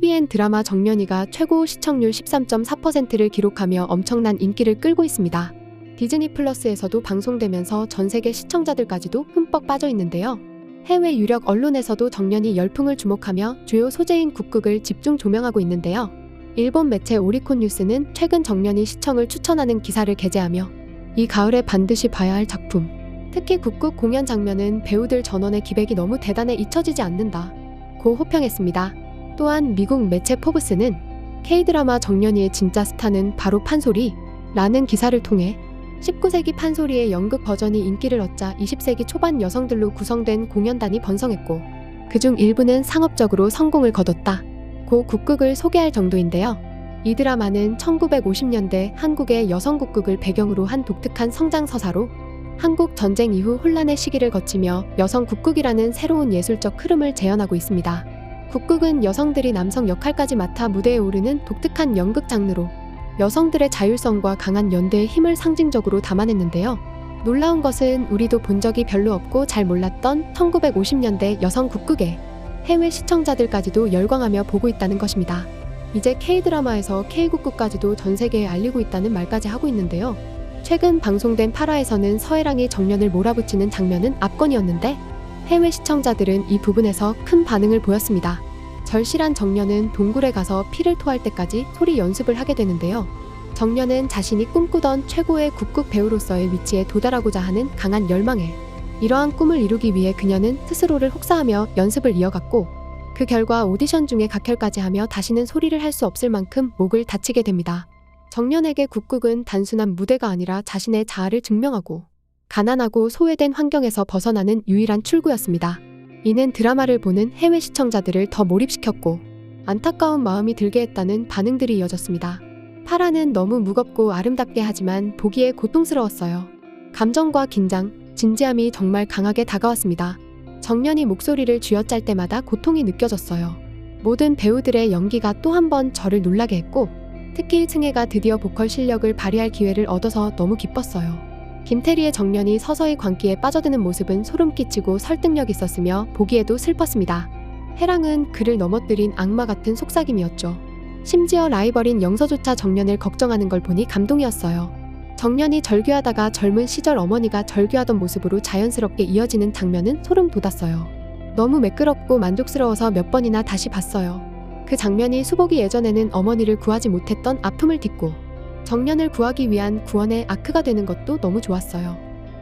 TVN 드라마 정년이가 최고 시청률 13.4%를 기록하며 엄청난 인기를 끌고 있습니다. 디즈니 플러스에서도 방송되면서 전 세계 시청자들까지도 흠뻑 빠져 있는데요. 해외 유력 언론에서도 정년이 열풍을 주목하며 주요 소재인 국극을 집중 조명하고 있는데요. 일본 매체 오리콘 뉴스는 최근 정년이 시청을 추천하는 기사를 게재하며 이 가을에 반드시 봐야 할 작품. 특히 국극 공연 장면은 배우들 전원의 기백이 너무 대단해 잊혀지지 않는다. 고 호평했습니다. 또한 미국 매체 포브스는 K드라마 정년이의 진짜 스타는 바로 판소리 라는 기사를 통해 19세기 판소리의 연극 버전이 인기를 얻자 20세기 초반 여성들로 구성된 공연단이 번성했고 그중 일부는 상업적으로 성공을 거뒀다. 고 국극을 소개할 정도인데요. 이 드라마는 1950년대 한국의 여성 국극을 배경으로 한 독특한 성장 서사로 한국 전쟁 이후 혼란의 시기를 거치며 여성 국극이라는 새로운 예술적 흐름을 재현하고 있습니다. 국극은 여성들이 남성 역할까지 맡아 무대에 오르는 독특한 연극 장르로 여성들의 자율성과 강한 연대의 힘을 상징적으로 담아냈는데요. 놀라운 것은 우리도 본 적이 별로 없고 잘 몰랐던 1950년대 여성 국극에 해외 시청자들까지도 열광하며 보고 있다는 것입니다. 이제 K드라마에서 K국극까지도 전 세계에 알리고 있다는 말까지 하고 있는데요. 최근 방송된 파라에서는 서해랑이 정년을 몰아붙이는 장면은 압권이었는데 해외 시청자들은 이 부분에서 큰 반응을 보였습니다. 절실한 정년은 동굴에 가서 피를 토할 때까지 소리 연습을 하게 되는데요. 정년은 자신이 꿈꾸던 최고의 국극 배우로서의 위치에 도달하고자 하는 강한 열망에 이러한 꿈을 이루기 위해 그녀는 스스로를 혹사하며 연습을 이어갔고 그 결과 오디션 중에 각혈까지 하며 다시는 소리를 할 수 없을 만큼 목을 다치게 됩니다. 정년에게 국극은 단순한 무대가 아니라 자신의 자아를 증명하고 가난하고 소외된 환경에서 벗어나는 유일한 출구였습니다. 이는 드라마를 보는 해외 시청자들을 더 몰입시켰고 안타까운 마음이 들게 했다는 반응들이 이어졌습니다. 파라는 너무 무겁고 아름답게 하지만 보기에 고통스러웠어요. 감정과 긴장, 진지함이 정말 강하게 다가왔습니다. 정년이 목소리를 쥐어짤 때마다 고통이 느껴졌어요. 모든 배우들의 연기가 또 한 번 저를 놀라게 했고 특히 승혜가 드디어 보컬 실력을 발휘할 기회를 얻어서 너무 기뻤어요. 김태리의 정년이 서서히 광기에 빠져드는 모습은 소름 끼치고 설득력 있었으며 보기에도 슬펐습니다. 해랑은 그를 넘어뜨린 악마 같은 속삭임이었죠. 심지어 라이벌인 영서조차 정년을 걱정하는 걸 보니 감동이었어요. 정년이 절규하다가 젊은 시절 어머니가 절규하던 모습으로 자연스럽게 이어지는 장면은 소름 돋았어요. 너무 매끄럽고 만족스러워서 몇 번이나 다시 봤어요. 그 장면이 수복이 예전에는 어머니를 구하지 못했던 아픔을 딛고 정년을 구하기 위한 구원의 아크가 되는 것도 너무 좋았어요.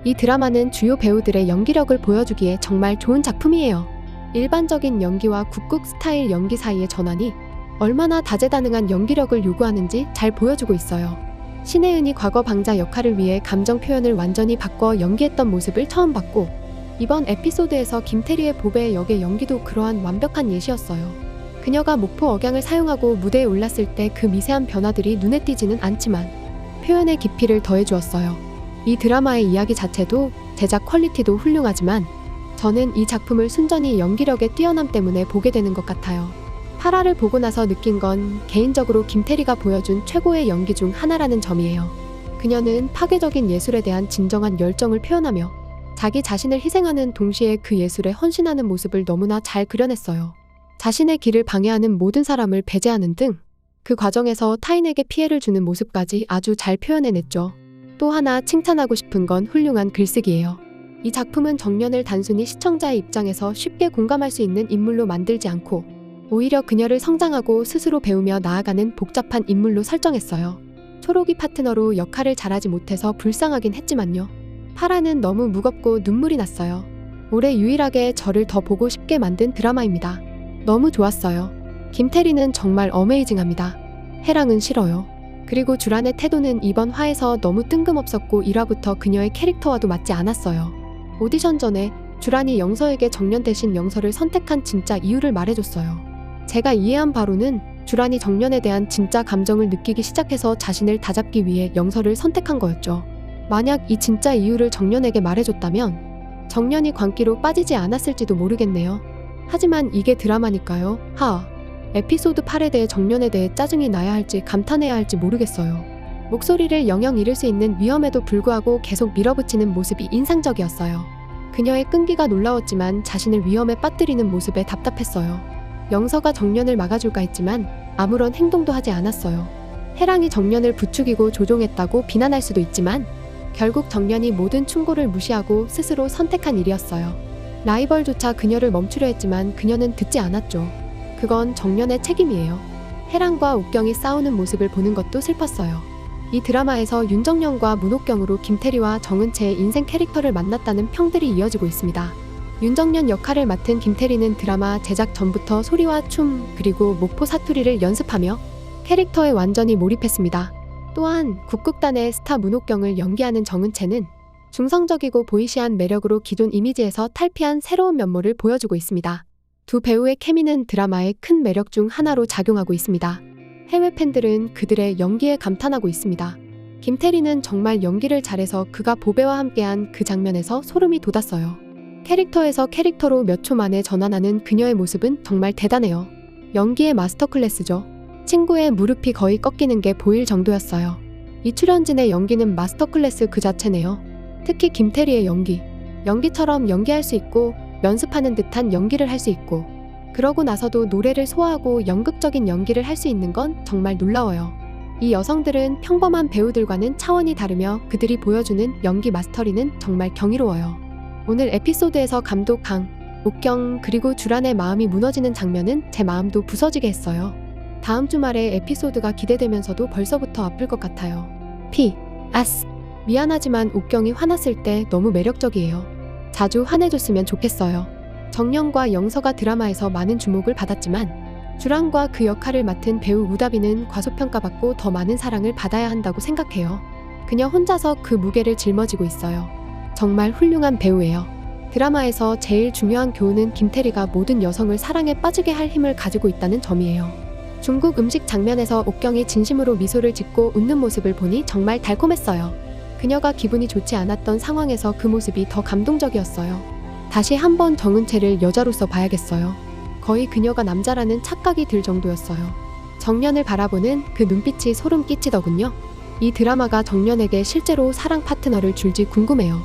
이 드라마는 주요 배우들의 연기력을 보여주기에 정말 좋은 작품이에요. 일반적인 연기와 국극 스타일 연기 사이의 전환이 얼마나 다재다능한 연기력을 요구하는지 잘 보여주고 있어요. 신혜은이 과거 방자 역할을 위해 감정 표현을 완전히 바꿔 연기했던 모습을 처음 봤고 이번 에피소드에서 김태리의 보배의 역의 연기도 그러한 완벽한 예시였어요. 그녀가 목포 억양을 사용하고 무대에 올랐을 때 그 미세한 변화들이 눈에 띄지는 않지만 표현의 깊이를 더해 주었어요. 이 드라마의 이야기 자체도 제작 퀄리티도 훌륭하지만 저는 이 작품을 순전히 연기력의 뛰어남 때문에 보게 되는 것 같아요. 파라를 보고 나서 느낀 건 개인적으로 김태리가 보여준 최고의 연기 중 하나라는 점이에요. 그녀는 파괴적인 예술에 대한 진정한 열정을 표현하며 자기 자신을 희생하는 동시에 그 예술에 헌신하는 모습을 너무나 잘 그려냈어요. 자신의 길을 방해하는 모든 사람을 배제하는 등 그 과정에서 타인에게 피해를 주는 모습까지 아주 잘 표현해냈죠. 또 하나 칭찬하고 싶은 건 훌륭한 글쓰기예요. 이 작품은 정년을 단순히 시청자의 입장에서 쉽게 공감할 수 있는 인물로 만들지 않고 오히려 그녀를 성장하고 스스로 배우며 나아가는 복잡한 인물로 설정했어요. 초록이 파트너로 역할을 잘하지 못해서 불쌍하긴 했지만요. 파라는 너무 무겁고 눈물이 났어요. 올해 유일하게 저를 더 보고 싶게 만든 드라마입니다. 너무 좋았어요. 김태리는 정말 어메이징합니다. 해랑은 싫어요. 그리고 주란의 태도는 이번 화에서 너무 뜬금없었고 1화부터 그녀의 캐릭터와도 맞지 않았어요. 오디션 전에 주란이 영서에게 정년 대신 영서를 선택한 진짜 이유를 말해줬어요. 제가 이해한 바로는 주란이 정년에 대한 진짜 감정을 느끼기 시작해서 자신을 다잡기 위해 영서를 선택한 거였죠. 만약 이 진짜 이유를 정년에게 말해줬다면 정년이 광기로 빠지지 않았을지도 모르겠네요. 하지만 이게 드라마니까요. 하. 에피소드 8에 대해 정년에 대해 짜증이 나야 할지 감탄해야 할지 모르겠어요. 목소리를 영영 잃을 수 있는 위험에도 불구하고 계속 밀어붙이는 모습이 인상적이었어요. 그녀의 끈기가 놀라웠지만 자신을 위험에 빠뜨리는 모습에 답답했어요. 영서가 정년을 막아줄까 했지만 아무런 행동도 하지 않았어요. 해랑이 정년을 부추기고 조종했다고 비난할 수도 있지만 결국 정년이 모든 충고를 무시하고 스스로 선택한 일이었어요. 라이벌조차 그녀를 멈추려 했지만 그녀는 듣지 않았죠. 그건 정년의 책임이에요. 해랑과 옥경이 싸우는 모습을 보는 것도 슬펐어요. 이 드라마에서 윤정년과 문옥경으로 김태리와 정은채의 인생 캐릭터를 만났다는 평들이 이어지고 있습니다. 윤정년 역할을 맡은 김태리는 드라마 제작 전부터 소리와 춤 그리고 목포 사투리를 연습하며 캐릭터에 완전히 몰입했습니다. 또한 국극단의 스타 문옥경을 연기하는 정은채는 중성적이고 보이시한 매력으로 기존 이미지에서 탈피한 새로운 면모를 보여주고 있습니다. 두 배우의 케미는 드라마의 큰 매력 중 하나로 작용하고 있습니다. 해외 팬들은 그들의 연기에 감탄하고 있습니다. 김태리는 정말 연기를 잘해서 그가 보배와 함께한 그 장면에서 소름이 돋았어요. 캐릭터에서 캐릭터로 몇 초 만에 전환하는 그녀의 모습은 정말 대단해요. 연기의 마스터 클래스죠. 친구의 무릎이 거의 꺾이는 게 보일 정도였어요. 이 출연진의 연기는 마스터 클래스 그 자체네요. 특히 김태리의 연기. 연기처럼 연기할 수 있고 연습하는 듯한 연기를 할 수 있고 그러고 나서도 노래를 소화하고 연극적인 연기를 할 수 있는 건 정말 놀라워요. 이 여성들은 평범한 배우들과는 차원이 다르며 그들이 보여주는 연기 마스터리는 정말 경이로워요. 오늘 에피소드에서 감독 강, 옥경 그리고 주란의 마음이 무너지는 장면은 제 마음도 부서지게 했어요. 다음 주말에 에피소드가 기대되면서도 벌써부터 아플 것 같아요. 피, 아스. 미안하지만 옥경이 화났을 때 너무 매력적이에요. 자주 화내줬으면 좋겠어요. 정령과 영서가 드라마에서 많은 주목을 받았지만 주란과 그 역할을 맡은 배우 우다비는 과소평가받고 더 많은 사랑을 받아야 한다고 생각해요. 그녀 혼자서 그 무게를 짊어지고 있어요. 정말 훌륭한 배우예요. 드라마에서 제일 중요한 교훈은 김태리가 모든 여성을 사랑에 빠지게 할 힘을 가지고 있다는 점이에요. 중국 음식 장면에서 옥경이 진심으로 미소를 짓고 웃는 모습을 보니 정말 달콤했어요. 그녀가 기분이 좋지 않았던 상황에서 그 모습이 더 감동적이었어요. 다시 한번 정은채를 여자로서 봐야겠어요. 거의 그녀가 남자라는 착각이 들 정도였어요. 정년을 바라보는 그 눈빛이 소름 끼치더군요. 이 드라마가 정년에게 실제로 사랑 파트너를 줄지 궁금해요.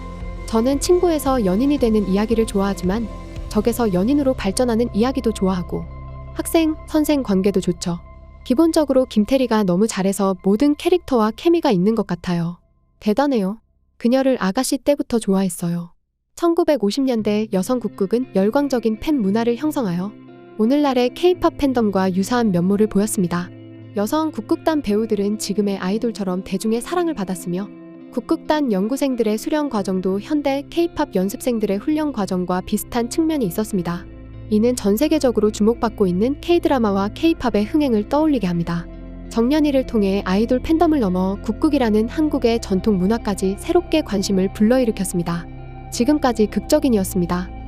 저는 친구에서 연인이 되는 이야기를 좋아하지만 적에서 연인으로 발전하는 이야기도 좋아하고 학생, 선생 관계도 좋죠. 기본적으로 김태리가 너무 잘해서 모든 캐릭터와 케미가 있는 것 같아요. 대단해요. 그녀를 아가씨 때부터 좋아했어요. 1950년대 여성 국극은 열광적인 팬 문화를 형성하여 오늘날의 케이팝 팬덤과 유사한 면모를 보였습니다. 여성 국극단 배우들은 지금의 아이돌처럼 대중의 사랑을 받았으며 국극단 연구생들의 수련 과정도 현대 케이팝 연습생들의 훈련 과정과 비슷한 측면이 있었습니다. 이는 전 세계적으로 주목받고 있는 K-드라마와 K-팝의 흥행을 떠올리게 합니다. 정년이를 통해 아이돌 팬덤을 넘어 국극이라는 한국의 전통 문화까지 새롭게 관심을 불러일으켰습니다. 지금까지 극적인이었습니다.